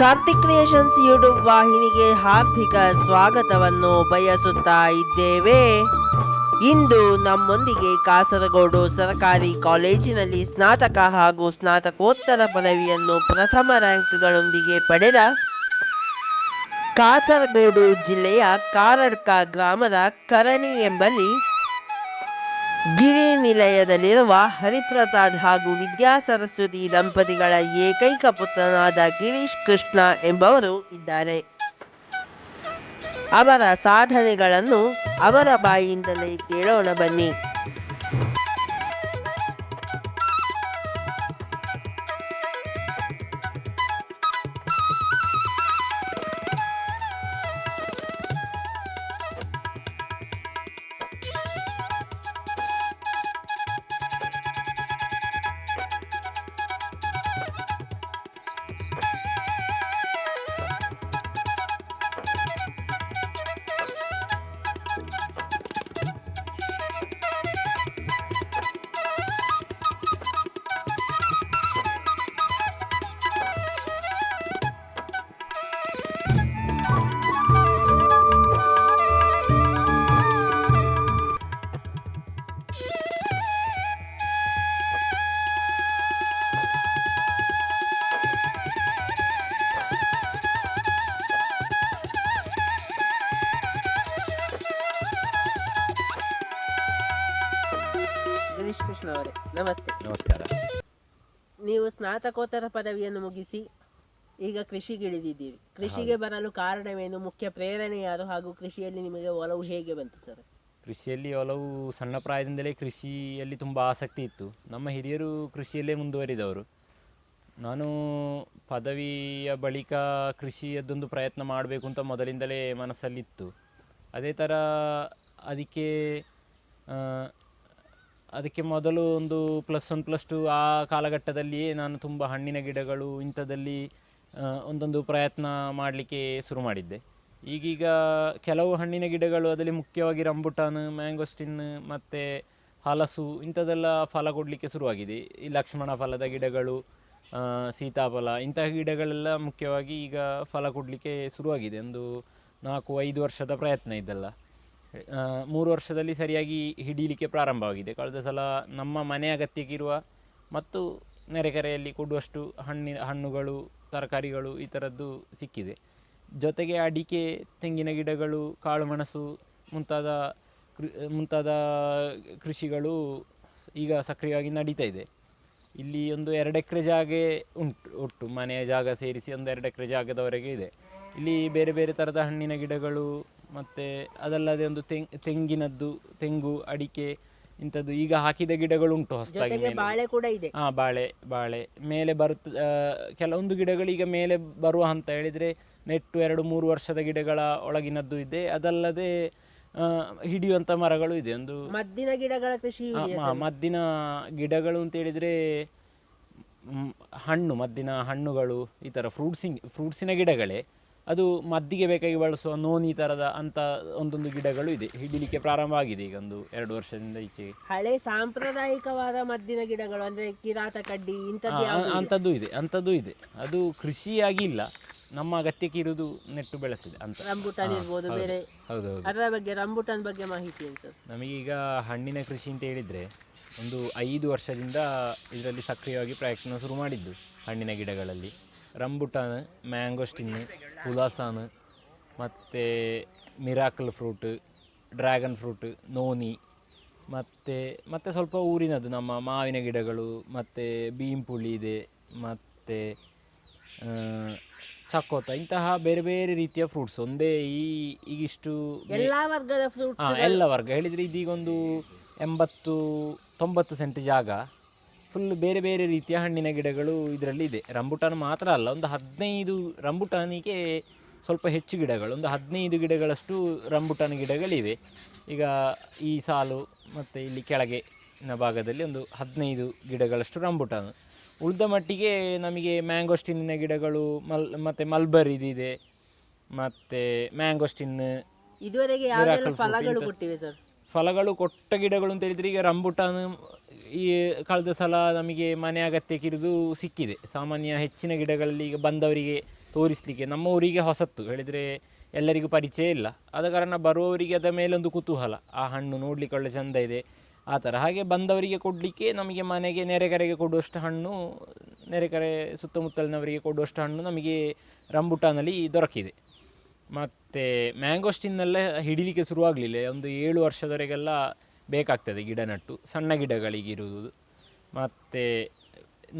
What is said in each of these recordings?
Karthik creations YouTube ವಾಹಿನಿಗೆ ಹಾರ್ದಿಕ ಸ್ವಾಗತವನ್ನು ಬಯಸುತ್ತಾ ಇದ್ದೇವೆ. ಇಂದು ನಮ್ಮೊಂದಿಗೆ ಕಾಸರಗೋಡು ಸರ್ಕಾರಿ ಕಾಲೇಜಿನಲ್ಲಿ ಸ್ನಾತಕ ಹಾಗೂ ಸ್ನಾತಕೋತ್ತರ ಪದವಿಯನ್ನು ಪ್ರಥಮ ರ್ಯಾಂಕ್ಗಳೊಂದಿಗೆ ಪಡೆದ ಕಾಸರಗೋಡು ಜಿಲ್ಲೆಯ ಕಾರಡ್ಕ ಗ್ರಾಮದ ಕರಣಿ ಎಂಬಲ್ಲಿ ಗಿರಿ ನಿಲಯದಲ್ಲಿರುವ ಹರಿಪ್ರಸಾದ್ ಹಾಗೂ ವಿದ್ಯಾ ಸರಸ್ವತಿ ದಂಪತಿಗಳ ಏಕೈಕ ಪುತ್ರನಾದ ಗಿರೀಶ್ ಕೃಷ್ಣ ಎಂಬವರು ಇದ್ದಾರೆ. ಅವರ ಸಾಧನೆಗಳನ್ನು ಅವರ ಬಾಯಿಯಿಂದಲೇ ಕೇಳೋಣ ಬನ್ನಿ. ಸ್ನಾತಕೋತ್ತರ ಪದವಿಯನ್ನು ಮುಗಿಸಿ ಈಗ ಕೃಷಿಗಿಳಿದಿದ್ದೀರಿ ಕೃಷಿಗೆ ಬರಲು ಕಾರಣವೇನು? ಮುಖ್ಯ ಪ್ರೇರಣೆ ಯಾರು ಹಾಗೂ ಕೃಷಿಯಲ್ಲಿ ನಿಮಗೆ ಒಲವು ಹೇಗೆ ಬಂತು ಸರ್? ಕೃಷಿಯಲ್ಲಿ ಒಲವು ಸಣ್ಣ ಪ್ರಾಯದಿಂದಲೇ ಕೃಷಿಯಲ್ಲಿ ತುಂಬ ಆಸಕ್ತಿ ಇತ್ತು. ನಮ್ಮ ಹಿರಿಯರು ಕೃಷಿಯಲ್ಲೇ ಮುಂದುವರಿದವರು. ನಾನು ಪದವಿಯ ಬಳಿಕ ಕೃಷಿಯದ್ದೊಂದು ಪ್ರಯತ್ನ ಮಾಡಬೇಕು ಅಂತ ಮೊದಲಿಂದಲೇ ಮನಸ್ಸಲ್ಲಿತ್ತು. ಅದೇ ಥರ ಅದಕ್ಕೆ ಅದಕ್ಕೆ ಮೊದಲು ಒಂದು ಪ್ಲಸ್ ಒನ್ ಪ್ಲಸ್ ಟು ಆ ಕಾಲಘಟ್ಟದಲ್ಲಿಯೇ ನಾನು ತುಂಬ ಹಣ್ಣಿನ ಗಿಡಗಳು ಇಂಥದ್ದಲ್ಲಿ ಒಂದೊಂದು ಪ್ರಯತ್ನ ಮಾಡಲಿಕ್ಕೆ ಶುರು ಮಾಡಿದ್ದೆ. ಈಗೀಗ ಕೆಲವು ಹಣ್ಣಿನ ಗಿಡಗಳು ಅದರಲ್ಲಿ ಮುಖ್ಯವಾಗಿ ರಂಬುಟಾನ್ ಮ್ಯಾಂಗೋಸ್ಟಿನ್ ಮತ್ತು ಹಲಸು ಇಂಥದ್ದೆಲ್ಲ ಫಲ ಕೊಡಲಿಕ್ಕೆ ಶುರುವಾಗಿದೆ. ಈ ಲಕ್ಷ್ಮಣ ಫಲದ ಗಿಡಗಳು ಸೀತಾಫಲ ಇಂತಹ ಗಿಡಗಳೆಲ್ಲ ಮುಖ್ಯವಾಗಿ ಈಗ ಫಲ ಕೊಡಲಿಕ್ಕೆ ಶುರುವಾಗಿದೆ. ಒಂದು ನಾಲ್ಕು ಐದು ವರ್ಷದ ಪ್ರಯತ್ನ ಇದೆಲ್ಲ ಆ, ಮೂರು ವರ್ಷದಲ್ಲಿ ಸರಿಯಾಗಿ ಹಿಡೀಲಿಕ್ಕೆ ಪ್ರಾರಂಭವಾಗಿದೆ. ಕಳೆದ ಸಲ ನಮ್ಮ ಮನೆ ಅಗತ್ಯಕ್ಕಿರುವ ಮತ್ತು ನೆರೆಕರೆಯಲ್ಲಿ ಕೊಡುವಷ್ಟು ಹಣ್ಣಿನ, ಹಣ್ಣುಗಳು, ತರಕಾರಿಗಳು ಈ ಥರದ್ದು ಸಿಕ್ಕಿದೆ. ಜೊತೆಗೆ ಅಡಿಕೆ, ತೆಂಗಿನ ಗಿಡಗಳು ಕಾಳುಮೆಣಸು ಮುಂತಾದ ಕೃ, ಮುಂತಾದ ಕೃಷಿಗಳು ಈಗ ಸಕ್ರಿಯವಾಗಿ ನಡೀತಾ ಇದೆ. ಇಲ್ಲಿ ಒಂದು ಎರಡು ಎಕರೆ ಜಾಗ ಉಂಟು, ಒಟ್ಟು ಮನೆಯ ಜಾಗ ಸೇರಿಸಿ ಒಂದು ಎರಡು ಎಕರೆ ಜಾಗದವರೆಗೆ ಇದೆ. ಇಲ್ಲಿ ಬೇರೆ ಬೇರೆ ಥರದ ಹಣ್ಣಿನ ಗಿಡಗಳು ಮತ್ತು ಅದಲ್ಲದೆ ಒಂದು ತೆಂಗ್ ತೆಂಗಿನದ್ದು ತೆಂಗು ಅಡಿಕೆ ಇಂಥದ್ದು ಈಗ ಹಾಕಿದ ಗಿಡಗಳು ಉಂಟು ಹೊಸದಾಗಿ ಬಾಳೆ ಕೂಡ ಇದೆ. ಹಾಂ ಬಾಳೆ ಬಾಳೆ. ಮೇಲೆ ಬರುತ್ತ ಕೆಲವೊಂದು ಗಿಡಗಳು ಈಗ ಮೇಲೆ ಬರುವ ಅಂತ ಹೇಳಿದರೆ ನೆಟ್ಟು ಎರಡು ಮೂರು ವರ್ಷದ ಗಿಡಗಳ ಒಳಗಿನದ್ದು ಇದೆ. ಅದಲ್ಲದೆ ಆ, ಹಿಡಿಯುವಂಥ ಮರಗಳು ಇದೆ. ಒಂದು ಮದ್ದಿನ ಗಿಡಗಳ ಕೃಷಿ ಹಾಂ ಮದ್ದಿನ ಗಿಡಗಳು ಅಂತ ಹೇಳಿದ್ರೆ ಹಣ್ಣು ಮದ್ದಿನ ಹಣ್ಣುಗಳು ಈ ಥರ ಫ್ರೂಟ್ಸಿಂಗ್ ಫ್ರೂಟ್ಸಿನ ಗಿಡಗಳೇ. ಅದು ಮದ್ದಿಗೆ ಬೇಕಾಗಿ ಬಳಸುವ ನೋನಿ ತರದ ಅಂತ ಒಂದೊಂದು ಗಿಡಗಳು ಇದೆ. ಹಿಡಿಲಿಕ್ಕೆ ಪ್ರಾರಂಭ ಆಗಿದೆ ಈಗ ಒಂದು ಎರಡು ವರ್ಷದಿಂದ ಈಚೆಗೆ. ಹಳೆ ಸಾಂಪ್ರದಾಯಿಕವಾದ ಮದ್ದಿನ ಗಿಡಗಳು ಅಂದ್ರೆ ಕಿರಾತ ಕಡ್ಡಿ ಅಂತದ್ದು ಅಂಥದ್ದು ಇದೆ ಅಂತದ್ದು ಇದೆ. ಅದು ಕೃಷಿಯಾಗಿ ಇಲ್ಲ ನಮ್ಮ ಅಗತ್ಯಕ್ಕೆ ಇರುವುದು ನೆಟ್ಟು ಬೆಳೆಸಿದೆ ಅಂತ. ರಂಬುಟಾನ್ ಇರ್ಬೋದು ಬೇರೆ ಹೌದು ಅದರ ಬಗ್ಗೆ ರಂಬುಟಾನ್ ಬಗ್ಗೆ ಮಾಹಿತಿ ಏನು ಸರ್? ನಮಗೀಗ ಹಣ್ಣಿನ ಕೃಷಿ ಅಂತ ಹೇಳಿದ್ರೆ ಒಂದು ಐದು ವರ್ಷದಿಂದ ಇದರಲ್ಲಿ ಸಕ್ರಿಯವಾಗಿ ಪ್ರಯತ್ನ ಶುರು ಮಾಡಿದ್ದು ಹಣ್ಣಿನ ಗಿಡಗಳಲ್ಲಿ. ರಂಬುಟಾನ್ ಮ್ಯಾಂಗೋಸ್ಟಿನ್ ಹುಲಾಸಾನ್ ಮತ್ತು miracle fruit dragon fruit noni ಮತ್ತು ಮತ್ತು ಸ್ವಲ್ಪ ಊರಿನದು ನಮ್ಮ ಮಾವಿನ ಗಿಡಗಳು ಮತ್ತು ಬೀಂಪುಳಿ ಇದೆ ಮತ್ತು ಚಕೋತ ಇಂತಹ ಬೇರೆ ಬೇರೆ ರೀತಿಯ ಫ್ರೂಟ್ಸ್ ಒಂದೇ ಈ ಈಗಿಷ್ಟು ಎಲ್ಲ ವರ್ಗದ ಫ್ರೂಟ್ ಎಲ್ಲ ವರ್ಗ. ಹೇಳಿದರೆ ಇದೀಗೊಂದು ಎಂಬತ್ತು ತೊಂಬತ್ತು ಸೆಂಟ್ ಜಾಗ. ಫುಲ್ ಬೇರೆ ಬೇರೆ ರೀತಿಯ ಹಣ್ಣಿನ ಗಿಡಗಳು ಇದರಲ್ಲಿ ಇದೆ. ರಂಬುಟಾನ್ ಮಾತ್ರ ಅಲ್ಲ ಒಂದು ಹದಿನೈದು ರಂಬುಟಾನಿಗೆ ಸ್ವಲ್ಪ ಹೆಚ್ಚು ಗಿಡಗಳು ಒಂದು ಹದಿನೈದು ಗಿಡಗಳಷ್ಟು ರಂಬುಟಾನ್ ಗಿಡಗಳಿವೆ. ಈಗ ಈ ಸಾಲು ಮತ್ತು ಇಲ್ಲಿ ಕೆಳಗೆ ನ ಭಾಗದಲ್ಲಿ ಒಂದು ಹದಿನೈದು ಗಿಡಗಳಷ್ಟು ರಂಬುಟಾನ್. ಉಳಿದ ಮಟ್ಟಿಗೆ ನಮಗೆ ಮ್ಯಾಂಗೋಸ್ಟಿನ್ನಿನ ಗಿಡಗಳು ಮಲ್ ಮತ್ತು ಮಲ್ಬರಿದಿದೆ ಮತ್ತು ಮ್ಯಾಂಗೋಸ್ಟಿನ್ ಇದುವರೆಗೆ ಫಲಗಳು ಕೊಟ್ಟಿವೆ ಸರ್? ಫಲಗಳು ಕೊಟ್ಟ ಗಿಡಗಳು ಅಂತ ಹೇಳಿದರೆ ಈಗ ರಂಬುಟಾನ್ ಈ ಕಳೆದ ಸಲ ನಮಗೆ ಮನೆ ಅಗತ್ಯಕ್ಕಿರುವುದು ಸಿಕ್ಕಿದೆ. ಸಾಮಾನ್ಯ ಹೆಚ್ಚಿನ ಗಿಡಗಳಲ್ಲಿ ಈಗ ಬಂದವರಿಗೆ ತೋರಿಸಲಿಕ್ಕೆ ನಮ್ಮ ಊರಿಗೆ ಹೊಸತ್ತು. ಹೇಳಿದರೆ ಎಲ್ಲರಿಗೂ ಪರಿಚಯ ಇಲ್ಲ. ಆದ ಕಾರಣ ಬರುವವರಿಗೆ ಅದರ ಮೇಲೊಂದು ಕುತೂಹಲ. ಆ ಹಣ್ಣು ನೋಡಲಿಕ್ಕೆ ಒಳ್ಳೆ ಚಂದ ಇದೆ. ಆ ಥರ. ಹಾಗೆ ಬಂದವರಿಗೆ ಕೊಡಲಿಕ್ಕೆ ನಮಗೆ ಮನೆಗೆ ನೆರೆಕರೆಗೆ ಕೊಡುವಷ್ಟು ಹಣ್ಣು ನೆರೆಕರೆ ಸುತ್ತಮುತ್ತಲಿನವರಿಗೆ ಕೊಡುವಷ್ಟು ಹಣ್ಣು ನಮಗೆ ರಂಬುಟಾನಲ್ಲಿ ದೊರಕಿದೆ. ಮತ್ತು ಮ್ಯಾಂಗೋಸ್ಟಿನ್ನೆಲ್ಲ ಹಿಡಿಲಿಕ್ಕೆ ಶುರುವಾಗಲಿಲ್ಲ. ಒಂದು ಏಳು ವರ್ಷದವರೆಗೆಲ್ಲ ಬೇಕಾಗ್ತದೆ ಗಿಡ ನಟ್ಟು ಸಣ್ಣ ಗಿಡಗಳಿಗಿರುವುದು ಮತ್ತು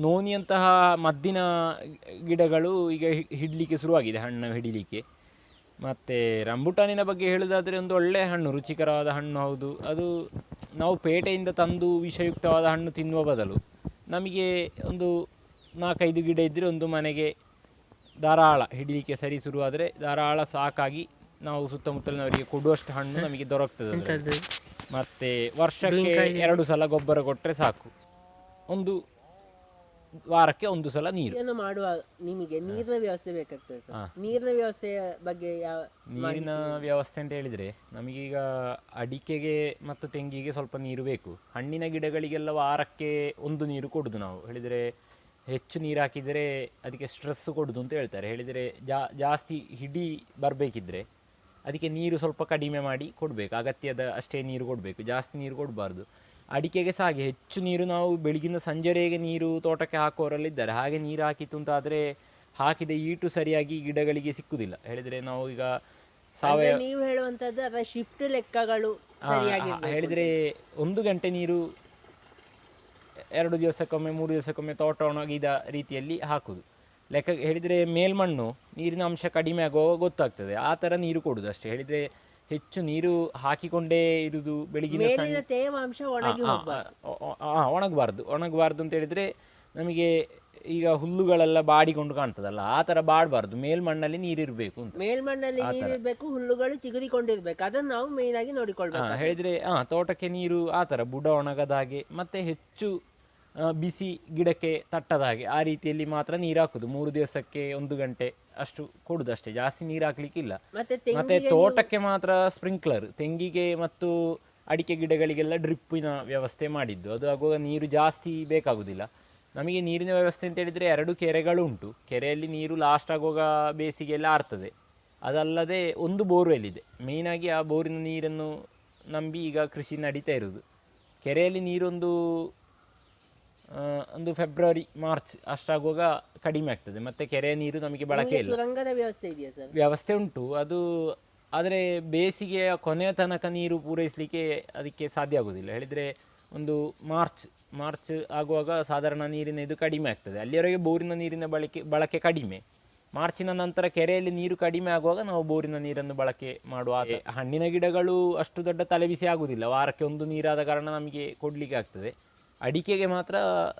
ನೋನಿಯಂತಹ ಮದ್ದಿನ ಗಿಡಗಳು ಈಗ ಹಿಡಲಿಕ್ಕೆ ಶುರುವಾಗಿದೆ, ಹಣ್ಣು ಹಿಡಿಲಿಕ್ಕೆ. ಮತ್ತು ರಂಬುಟಾನಿನ ಬಗ್ಗೆ ಹೇಳೋದಾದರೆ ಒಂದು ಒಳ್ಳೆಯ ಹಣ್ಣು, ರುಚಿಕರವಾದ ಹಣ್ಣು ಹೌದು. ಅದು ನಾವು ಪೇಟೆಯಿಂದ ತಂದು ವಿಷಯುಕ್ತವಾದ ಹಣ್ಣು ತಿನ್ನುವ ಬದಲು ನಮಗೆ ಒಂದು ನಾಲ್ಕೈದು ಗಿಡ ಇದ್ದರೆ ಒಂದು ಮನೆಗೆ ಧಾರಾಳ ಹಿಡಿಲಿಕ್ಕೆ ಸರಿ ಶುರುವಾದರೆ ಧಾರಾಳ ಸಾಕಾಗಿ ನಾವು ಸುತ್ತಮುತ್ತಲಿನವರಿಗೆ ಕೊಡುವಷ್ಟು ಹಣ್ಣು ನಮಗೆ ದೊರಕ್ತದೆ. ಮತ್ತೆ ವರ್ಷಕ್ಕೆ ಎರಡು ಸಲ ಗೊಬ್ಬರ ಕೊಟ್ಟರೆ ಸಾಕು. ಒಂದು ವಾರಕ್ಕೆ ಒಂದು ಸಲ ನೀರು. ಮಾಡುವ ನಿಮಗೆ ನೀರಿನ ವ್ಯವಸ್ಥೆ ಬೇಕಾಗ್ತದೆ ಹಾ. ಸರ್ ನೀರಿನ ವ್ಯವಸ್ಥೆಯ ಬಗ್ಗೆ ಯಾವ ನೀರಿನ ವ್ಯವಸ್ಥೆ ಅಂತ ಹೇಳಿದ್ರೆ ನಮಗೀಗ ಅಡಿಕೆಗೆ ಮತ್ತು ತೆಂಗಿಗೆ ಸ್ವಲ್ಪ ನೀರು ಬೇಕು. ಹಣ್ಣಿನ ಗಿಡಗಳಿಗೆಲ್ಲ ವಾರಕ್ಕೆ ಒಂದು ನೀರು ಕೊಡುದು ನಾವು. ಹೇಳಿದರೆ ಹೆಚ್ಚು ನೀರು ಹಾಕಿದರೆ ಅದಕ್ಕೆ ಸ್ಟ್ರೆಸ್ ಕೊಡುದು ಅಂತ ಹೇಳ್ತಾರೆ. ಹೇಳಿದರೆ ಜಾ ಜಾಸ್ತಿ ಹಿಡಿ ಬರಬೇಕಿದ್ರೆ ಅದಕ್ಕೆ ನೀರು ಸ್ವಲ್ಪ ಕಡಿಮೆ ಮಾಡಿ ಕೊಡಬೇಕು. ಅಗತ್ಯದ ಅಷ್ಟೇ ನೀರು ಕೊಡಬೇಕು. ಜಾಸ್ತಿ ನೀರು ಕೊಡಬಾರ್ದು. ಅಡಿಕೆಗೆ ಸಹ ಹಾಗೆ ಹೆಚ್ಚು ನೀರು ನಾವು ಬೆಳಗಿನ ಸಂಜೆವರೆಗೆ ನೀರು ತೋಟಕ್ಕೆ ಹಾಕುವವರಲ್ಲಿದ್ದಾರೆ. ಹಾಗೆ ನೀರು ಹಾಕಿತ್ತು ಅಂತಾದರೆ ಹಾಕಿದ ಈಟು ಸರಿಯಾಗಿ ಗಿಡಗಳಿಗೆ ಸಿಕ್ಕುವುದಿಲ್ಲ ಹೇಳಿದರೆ ನಾವು ಈಗ ಸಾವಯವ ನೀವು ಹೇಳುವಂಥದ್ದು ಅದರ ಶಿಫ್ಟ್ ಲೆಕ್ಕಗಳು ಹೇಳಿದರೆ ಒಂದು ಗಂಟೆ ನೀರು ಎರಡು ದಿವಸಕ್ಕೊಮ್ಮೆ ಮೂರು ದಿವಸಕ್ಕೊಮ್ಮೆ ತೋಟ ಒಣಗಿದ ರೀತಿಯಲ್ಲಿ ಹಾಕುದು ಲೆಕ್ಕ ಹೇಳಿದರೆ ಮೇಲ್ಮಣ್ಣು ನೀರಿನ ಅಂಶ ಕಡಿಮೆ ಆಗುವಾಗ ಗೊತ್ತಾಗ್ತದೆ. ಆ ಥರ ನೀರು ಕೊಡುದು ಅಷ್ಟೇ. ಹೇಳಿದರೆ ಹೆಚ್ಚು ನೀರು ಹಾಕಿಕೊಂಡೇ ಇರುವುದು ಬೆಳಗಿನ ಮೇಲಿನ ತೇವಾಂಶ ಒಣಗಿ ಒಣಗಬಾರ್ದು. ಒಣಗಬಾರ್ದು ಅಂತ ಹೇಳಿದರೆ ನಮಗೆ ಈಗ ಹುಲ್ಲುಗಳೆಲ್ಲ ಬಾಡಿಕೊಂಡು ಕಾಣ್ತದಲ್ಲ ಆ ಥರ ಬಾಡಬಾರ್ದು. ಮೇಲ್ಮಣ್ಣಲ್ಲಿ ನೀರಿರಬೇಕು ಅಂತ. ಮೇಲ್ಮಣ್ಣಲ್ಲಿ ನೀರಿರ್ಬೇಕು ಹುಲ್ಲುಗಳು ಚಿಗುರಿಕೊಂಡಿರಬೇಕು. ಅದನ್ನು ನಾವು ಮೇನ್ ಆಗಿ ನೋಡಿಕೊಳ್ಬೇಕು ಹೇಳಿದ್ರೆ ಆ ತೋಟಕ್ಕೆ ನೀರು ಆ ಥರ ಬುಡ ಒಣಗದ ಹಾಗೆ ಮತ್ತೆ ಹೆಚ್ಚು ಬಿಸಿ ಗಿಡಕ್ಕೆ ತಟ್ಟದ ಹಾಗೆ. ಆ ರೀತಿಯಲ್ಲಿ ಮಾತ್ರ ನೀರು ಹಾಕುದು ಮೂರು ದಿವಸಕ್ಕೆ ಒಂದು ಗಂಟೆ ಅಷ್ಟು ಕೊಡುದು ಅಷ್ಟೇ. ಜಾಸ್ತಿ ನೀರು ಹಾಕ್ಲಿಕ್ಕಿಲ್ಲ ಮತ್ತೆ ಮತ್ತೆ ತೋಟಕ್ಕೆ ಮಾತ್ರ ಸ್ಪ್ರಿಂಕ್ಲರ್ ತೆಂಗಿಗೆ ಮತ್ತು ಅಡಿಕೆ ಗಿಡಗಳಿಗೆಲ್ಲ ಡ್ರಿಪ್ಪಿನ ವ್ಯವಸ್ಥೆ ಮಾಡಿದ್ದು. ಅದು ಆಗುವಾಗ ನೀರು ಜಾಸ್ತಿ ಬೇಕಾಗುದಿಲ್ಲ. ನಮಗೆ ನೀರಿನ ವ್ಯವಸ್ಥೆ ಅಂತ ಹೇಳಿದ್ರೆ ಎರಡು ಕೆರೆಗಳು ಉಂಟು ಕೆರೆಯಲ್ಲಿ ನೀರು ಲಾಸ್ಟ್ ಆಗುವಾಗ ಬೇಸಿಗೆಯಲ್ಲಿ ಆರ್ತದೆ. ಅದಲ್ಲದೆ ಒಂದು ಬೋರ್ವೆಲ್ ಇದೆ ಆಗಿ ಆ ಬೋರಿನ ನೀರನ್ನು ನಂಬಿ ಈಗ ಕೃಷಿ ನಡೀತಾ ಇರೋದು ಕೆರೆಯಲ್ಲಿ ನೀರೊಂದು ಒಂದು ಫೆಬ್ರವರಿ ಮಾರ್ಚ್ ಅಷ್ಟಾಗುವಾಗ ಕಡಿಮೆ ಆಗ್ತದೆ. ಮತ್ತೆ ಕೆರೆಯ ನೀರು ನಮಗೆ ಬಳಕೆ ಇಲ್ಲ. ಸುರಂಗದ ವ್ಯವಸ್ಥೆ ಇದೆಯಾ ಸರ್? ವ್ಯವಸ್ಥೆ ಉಂಟು. ಅದು ಆದರೆ ಬೇಸಿಗೆಯ ಕೊನೆಯ ತನಕ ನೀರು ಪೂರೈಸಲಿಕ್ಕೆ ಅದಕ್ಕೆ ಸಾಧ್ಯ ಆಗೋದಿಲ್ಲ. ಹೇಳಿದರೆ ಒಂದು ಮಾರ್ಚ್ ಮಾರ್ಚ್ ಆಗುವಾಗ ಸಾಧಾರಣ ನೀರಿನ ಇದು ಕಡಿಮೆ ಆಗ್ತದೆ. ಅಲ್ಲಿಯವರೆಗೆ ಬೋರಿನ ನೀರಿನ ಬಳಕೆ ಬಳಕೆ ಕಡಿಮೆ. ಮಾರ್ಚಿನ ನಂತರ ಕೆರೆಯಲ್ಲಿ ನೀರು ಕಡಿಮೆ ಆಗುವಾಗ ನಾವು ಬೋರಿನ ನೀರನ್ನು ಬಳಕೆ ಮಾಡುವ ಹಣ್ಣಿನ ಗಿಡಗಳು ಅಷ್ಟು ದೊಡ್ಡ ತಲೆಬಿಸಿ ಆಗುವುದಿಲ್ಲ ವಾರಕ್ಕೆ ಒಂದು ನೀರಾದ ಕಾರಣ ನಮಗೆ ಕೊಡಲಿಕ್ಕೆ ಆಗ್ತದೆ. ಅಡಿಕೆಗೆ ಮಾತ್ರ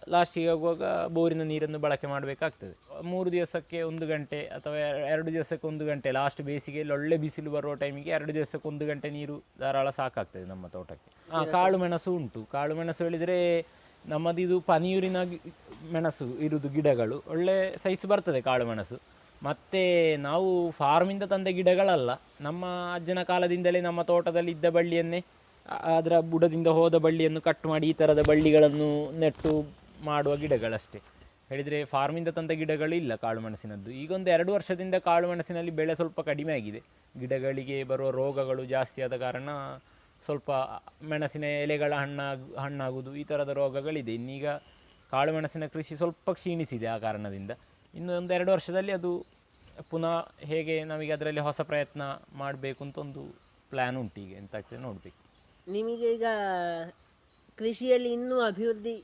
ಲಾಸ್ಟಿಗೆ ಆಗುವಾಗ ಬೋರಿನ ನೀರನ್ನು ಬಳಕೆ ಮಾಡಬೇಕಾಗ್ತದೆ. ಮೂರು ದಿವಸಕ್ಕೆ ಒಂದು ಗಂಟೆ ಅಥವಾ ಎರಡು ದಿವಸಕ್ಕೆ ಒಂದು ಗಂಟೆ ಲಾಸ್ಟ್ ಬೇಸಿಗೆಯಲ್ಲಿ ಒಳ್ಳೆ ಬಿಸಿಲು ಬರುವ ಟೈಮಿಗೆ ಎರಡು ದಿವಸಕ್ಕೆ ಒಂದು ಗಂಟೆ ನೀರು ಧಾರಾಳ ಸಾಕಾಗ್ತದೆ ನಮ್ಮ ತೋಟಕ್ಕೆ. ಕಾಳು ಮೆಣಸು ಉಂಟು. ಕಾಳು ಮೆಣಸು ಹೇಳಿದರೆ ನಮ್ಮದಿದು ಪನಿಯೂರಿನ ಮೆಣಸು ಇರುವುದು ಗಿಡಗಳು. ಒಳ್ಳೆ ಸೈಸ್ ಬರ್ತದೆ ಕಾಳು ಮೆಣಸು. ಮತ್ತು ನಾವು ಫಾರ್ಮಿಂದ ತಂದ ಗಿಡಗಳಲ್ಲ. ನಮ್ಮ ಅಜ್ಜನ ಕಾಲದಿಂದಲೇ ನಮ್ಮ ತೋಟದಲ್ಲಿ ಇದ್ದ ಬಳ್ಳಿಯನ್ನೇ ಅದರ ಬುಡದಿಂದ ಹೋದ ಬಳ್ಳಿಯನ್ನು ಕಟ್ ಮಾಡಿ ಈ ಥರದ ಬಳ್ಳಿಗಳನ್ನು ನೆಟ್ಟು ಮಾಡುವ ಗಿಡಗಳಷ್ಟೇ. ಹೇಳಿದರೆ ಫಾರ್ಮಿಂದ ತಂದ ಗಿಡಗಳು ಇಲ್ಲ ಕಾಳು ಮೆಣಸಿನದ್ದು. ಈಗೊಂದು ಎರಡು ವರ್ಷದಿಂದ ಕಾಳು ಮೆಣಸಿನಲ್ಲಿ ಬೆಳೆ ಸ್ವಲ್ಪ ಕಡಿಮೆ ಆಗಿದೆ. ಗಿಡಗಳಿಗೆ ಬರುವ ರೋಗಗಳು ಜಾಸ್ತಿ ಆದ ಕಾರಣ ಸ್ವಲ್ಪ ಮೆಣಸಿನ ಎಲೆಗಳ ಹಣ್ಣಾಗ ಹಣ್ಣಾಗುವುದು ಈ ಥರದ ರೋಗಗಳಿದೆ. ಇನ್ನೀಗ ಕಾಳು ಮೆಣಸಿನ ಕೃಷಿ ಸ್ವಲ್ಪ ಕ್ಷೀಣಿಸಿದೆ ಆ ಕಾರಣದಿಂದ. ಇನ್ನು ಒಂದು ಎರಡು ವರ್ಷದಲ್ಲಿ ಅದು ಪುನಃ ಹೇಗೆ ನಮಗೆ ಅದರಲ್ಲಿ ಹೊಸ ಪ್ರಯತ್ನ ಮಾಡಬೇಕು ಅಂತ ಒಂದು ಪ್ಲ್ಯಾನ್ ಉಂಟು ಈಗ ಎಂತ ಆಗ್ತದೆ ನೋಡಬೇಕು. ನಿಮಗೆ ಈಗ ಕೃಷಿಯಲ್ಲಿ ಇನ್ನೂ ಅಭಿವೃದ್ಧಿ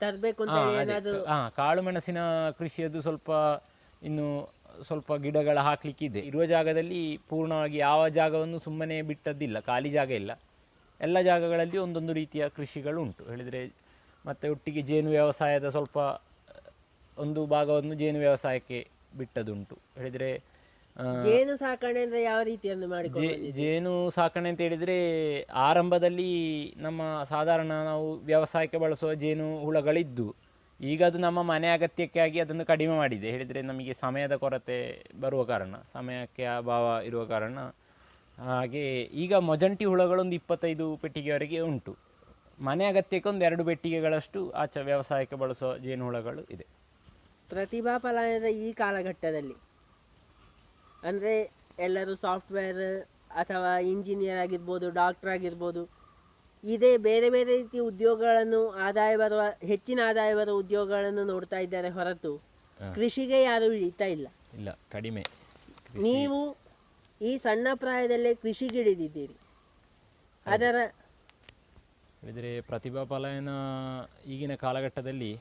ತರಬೇಕು ಅಂತ ಹೇಳಿ ಏನಾದ್ರು ಹಾಂ ಕಾಳು ಮೆಣಸಿನ ಕೃಷಿಯದ್ದು ಸ್ವಲ್ಪ ಇನ್ನು ಸ್ವಲ್ಪ ಗಿಡಗಳ ಹಾಕ್ಲಿಕ್ಕಿದೆ. ಇರುವ ಜಾಗದಲ್ಲಿ ಪೂರ್ಣವಾಗಿ ಯಾವ ಜಾಗವನ್ನು ಸುಮ್ಮನೆ ಬಿಟ್ಟದ್ದಿಲ್ಲ ಖಾಲಿ ಜಾಗ ಇಲ್ಲ. ಎಲ್ಲ ಜಾಗಗಳಲ್ಲಿ ಒಂದೊಂದು ರೀತಿಯ ಕೃಷಿಗಳು ಉಂಟು ಹೇಳಿದರೆ ಮತ್ತು ಒಟ್ಟಿಗೆ ಜೇನು ವ್ಯವಸಾಯದ ಸ್ವಲ್ಪ ಒಂದು ಭಾಗವನ್ನು ಜೇನು ವ್ಯವಸಾಯಕ್ಕೆ ಬಿಟ್ಟದುಂಟು ಹೇಳಿದರೆ ಜೇನು ಸಾಕಣೆ ಅಂದ್ರೆ ಯಾವ ರೀತಿಯನ್ನು ಮಾಡಿ ಜೇನು ಸಾಕಣೆ ಅಂತ ಹೇಳಿದ್ರೆ ಆರಂಭದಲ್ಲಿ ನಮ್ಮ ಸಾಧಾರಣ ನಾವು ವ್ಯವಸಾಯಕ್ಕೆ ಬಳಸುವ ಜೇನು ಹುಳಗಳಿದ್ದು ಈಗ ಅದು ನಮ್ಮ ಮನೆ ಅಗತ್ಯಕ್ಕಾಗಿ ಅದನ್ನು ಕಡಿಮೆ ಮಾಡಿದೆ. ಹೇಳಿದರೆ ನಮಗೆ ಸಮಯದ ಕೊರತೆ ಬರುವ ಕಾರಣ ಸಮಯಕ್ಕೆ ಅಭಾವ ಇರುವ ಕಾರಣ. ಹಾಗೆ ಈಗ ಮೊಜಂಟಿ ಹುಳಗಳೊಂದು ಇಪ್ಪತ್ತೈದು ಪೆಟ್ಟಿಗೆವರೆಗೆ ಉಂಟು. ಮನೆ ಅಗತ್ಯಕ್ಕೆ ಒಂದು ಎರಡು ಪೆಟ್ಟಿಗೆಗಳಷ್ಟು ಆಚೆ ವ್ಯವಸಾಯಕ್ಕೆ ಬಳಸುವ ಜೇನು ಹುಳಗಳು ಇದೆ. ಪ್ರತಿಭಾ ಫಲಾಯದ ಈ ಕಾಲಘಟ್ಟದಲ್ಲಿ ಅಂದರೆ ಎಲ್ಲರೂ ಸಾಫ್ಟ್ವೇರ್ ಅಥವಾ ಇಂಜಿನಿಯರ್ ಆಗಿರ್ಬೋದು ಡಾಕ್ಟರ್ ಆಗಿರ್ಬೋದು ಇದೇ ಬೇರೆ ಬೇರೆ ರೀತಿಯ ಉದ್ಯೋಗಗಳನ್ನು ಆದಾಯ ಬರುವ ಹೆಚ್ಚಿನ ಆದಾಯ ಬರುವ ಉದ್ಯೋಗಗಳನ್ನು ನೋಡ್ತಾ ಇದ್ದಾರೆ ಹೊರತು ಕೃಷಿಗೆ ಯಾರು ಇಳಿತಾ ಇಲ್ಲ. ಇಲ್ಲ ಕಡಿಮೆ. ನೀವು ಈ ಸಣ್ಣ ಪ್ರಾಯದಲ್ಲೇ ಕೃಷಿಗಿಳಿದಿದ್ದೀರಿ ಅದರ ಹೇಳಿದರೆ ಪ್ರತಿಭಾ ಪಲಾಯನ ಈಗಿನ ಕಾಲಘಟ್ಟದಲ್ಲಿ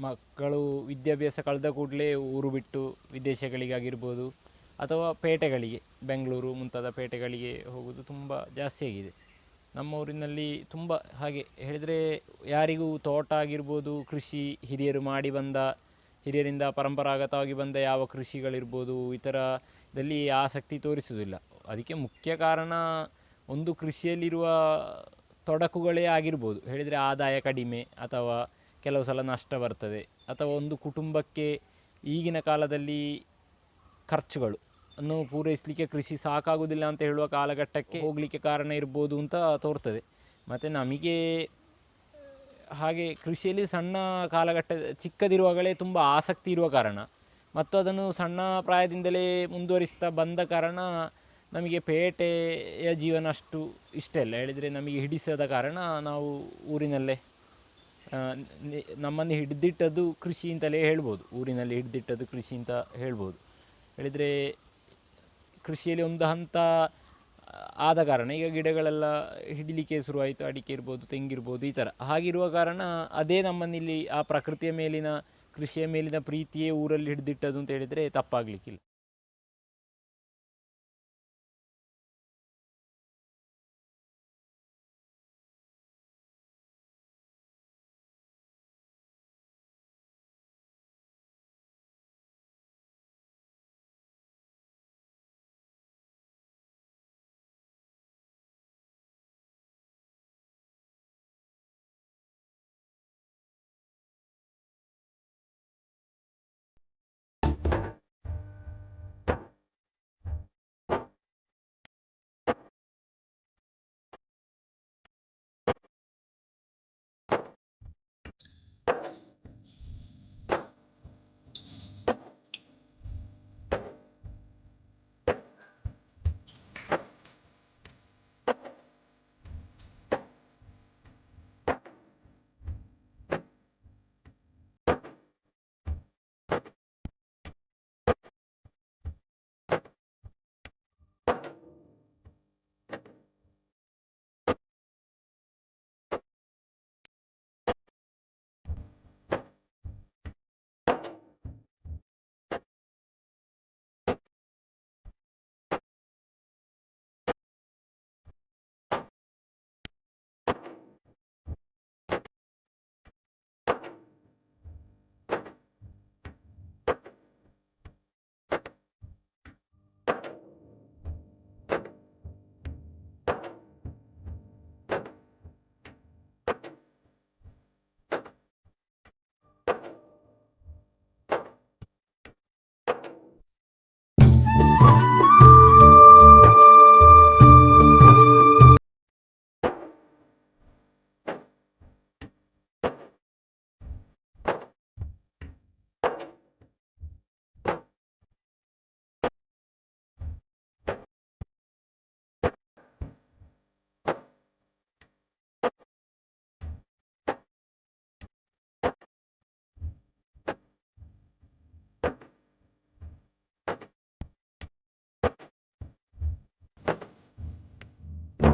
ಮಕ್ಕಳು ವಿದ್ಯಾಭ್ಯಾಸ ಕಳೆದ ಕೂಡಲೇ ಊರು ಬಿಟ್ಟು ವಿದೇಶಗಳಿಗಾಗಿರ್ಬೋದು ಅಥವಾ ಪೇಟೆಗಳಿಗೆ, ಬೆಂಗಳೂರು ಮುಂತಾದ ಪೇಟೆಗಳಿಗೆ ಹೋಗುವುದು ತುಂಬ ಜಾಸ್ತಿಯಾಗಿದೆ ನಮ್ಮ ಊರಿನಲ್ಲಿ ತುಂಬ ಹಾಗೆ ಹೇಳಿದರೆ ಯಾರಿಗೂ ತೋಟ ಆಗಿರ್ಬೋದು, ಕೃಷಿ ಹಿರಿಯರು ಮಾಡಿ ಬಂದ, ಹಿರಿಯರಿಂದ ಪರಂಪರಾಗತವಾಗಿ ಬಂದ ಯಾವ ಕೃಷಿಗಳಿರ್ಬೋದು ಈ ಥರದಲ್ಲಿ ಆಸಕ್ತಿ ತೋರಿಸುವುದಿಲ್ಲ. ಅದಕ್ಕೆ ಮುಖ್ಯ ಕಾರಣ ಒಂದು ಕೃಷಿಯಲ್ಲಿರುವ ತೊಡಕುಗಳೇ ಆಗಿರ್ಬೋದು. ಹೇಳಿದರೆ ಆದಾಯ ಕಡಿಮೆ ಅಥವಾ ಕೆಲವು ಸಲ ನಷ್ಟ ಬರ್ತದೆ. ಅಥವಾ ಒಂದು ಕುಟುಂಬಕ್ಕೆ ಈಗಿನ ಕಾಲದಲ್ಲಿ ಖರ್ಚುಗಳು ಅನ್ನು ಪೂರೈಸಲಿಕ್ಕೆ ಕೃಷಿ ಸಾಕಾಗುವುದಿಲ್ಲ ಅಂತ ಹೇಳುವ ಕಾಲಘಟ್ಟಕ್ಕೆ ಹೋಗಲಿಕ್ಕೆ ಕಾರಣ ಇರ್ಬೋದು ಅಂತ ತೋರ್ತದೆ. ಮತ್ತು ನಮಗೆ ಹಾಗೆ ಕೃಷಿಯಲ್ಲಿ ಸಣ್ಣ ಕಾಲಘಟ್ಟ, ಚಿಕ್ಕದಿರುವಾಗಲೇ ತುಂಬ ಆಸಕ್ತಿ ಇರುವ ಕಾರಣ. ಮತ್ತು ಅದನ್ನು ಸಣ್ಣ ಪ್ರಾಯದಿಂದಲೇ ಮುಂದುವರಿಸ್ತಾ ಬಂದ ಕಾರಣ ನಮಗೆ ಪೇಟೆಯ ಜೀವನ ಅಷ್ಟು ಇಷ್ಟ ಇಲ್ಲ. ಹೇಳಿದರೆ ನಮಗೆ ಹಿಡಿಸದ ಕಾರಣ ನಾವು ಊರಿನಲ್ಲೇ ನಮ್ಮನ್ನು ಹಿಡಿದಿಟ್ಟದ್ದು ಕೃಷಿ ಅಂತಲೇ ಹೇಳ್ಬೋದು. ಊರಿನಲ್ಲಿ ಹಿಡಿದಿಟ್ಟದ್ದು ಕೃಷಿ ಅಂತ ಹೇಳ್ಬೋದು. ಹೇಳಿದರೆ ಕೃಷಿಯಲ್ಲಿ ಒಂದು ಹಂತ ಆದ ಕಾರಣ. ಈಗ ಗಿಡಗಳೆಲ್ಲ ಹಿಡಿಲಿಕ್ಕೆ ಶುರುವಾಯಿತು, ಅಡಿಕೆ ಇರ್ಬೋದು ತೆಂಗಿರ್ಬೋದು ಈ ಥರ. ಹಾಗಿರುವ ಕಾರಣ ಅದೇ ನಮ್ಮನ್ನಿಲ್ಲಿ ಆ ಪ್ರಕೃತಿಯ ಮೇಲಿನ, ಕೃಷಿಯ ಮೇಲಿನ ಪ್ರೀತಿಯೇ ಊರಲ್ಲಿ ಹಿಡಿದಿಟ್ಟದು ಅಂತ ಹೇಳಿದರೆ ತಪ್ಪಾಗಲಿಕ್ಕಿಲ್ಲ.